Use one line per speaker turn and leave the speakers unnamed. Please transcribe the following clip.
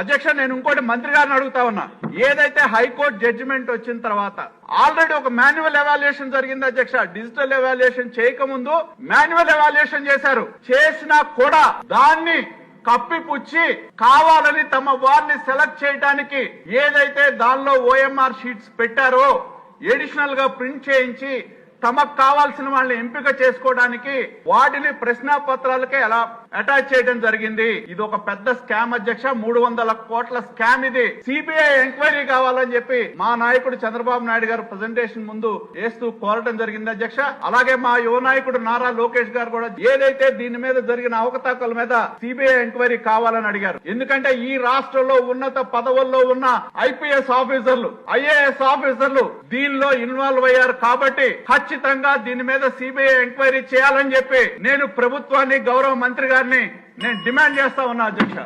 అధ్యక్ష నేను ఇంకోటి మంత్రి గారిని అడుగుతా ఉన్నా. ఏదైతే హైకోర్టు జడ్జిమెంట్ వచ్చిన తర్వాత ఆల్రెడీ ఒక మాన్యువల్ ఎవాల్యుయేషన్ జరిగింది అధ్యక్ష. డిజిటల్ ఎవాల్యుయేషన్ చేయకముందు మాన్యువల్ ఎవాల్యుయేషన్ చేశారు. చేసినా కూడా దాన్ని కప్పిపుచ్చి కావాలని తమ వారిని సెలెక్ట్ చేయడానికి ఏదైతే దానిలో ఓఎంఆర్ షీట్స్ పెట్టారో ఎడిషనల్గా ప్రింట్ చేయించి తమకు కావాల్సిన వాళ్ళని ఎంపిక చేసుకోవడానికి వాటిని ప్రశ్న పత్రాలకే ఎలా అటాచ్ చేయడం జరిగింది. ఇది ఒక పెద్ద స్కామ్ అధ్యక్ష మూడు వందల కోట్ల స్కామ్ ఇది. సిబిఐ ఎంక్వైరీ కావాలని చెప్పి మా నాయకుడు చంద్రబాబు నాయుడు గారు ప్రజెంటేషన్ ముందు వేస్తూ కోరటం జరిగింది అధ్యక్ష. అలాగే మా యువ నాయకుడు నారా లోకేష్ గారు కూడా ఏదైతే దీని మీద జరిగిన అవకతవకల మీద సిబిఐ ఎంక్వైరీ కావాలని అడిగారు. ఎందుకంటే ఈ రాష్ట్రంలో ఉన్నత పదవుల్లో ఉన్న ఐపీఎస్ ఆఫీసర్లు ఐఏఎస్ ఆఫీసర్లు దీనిలో ఇన్వాల్వ్ అయ్యారు కాబట్టి ఖచ్చితంగా దీని మీద సిబిఐ ఎంక్వైరీ చేయాలని చెప్పి నేను ప్రభుత్వాన్ని గౌరవ మంత్రి గారిని నేను డిమాండ్ చేస్తా ఉన్నా అధ్యక్ష.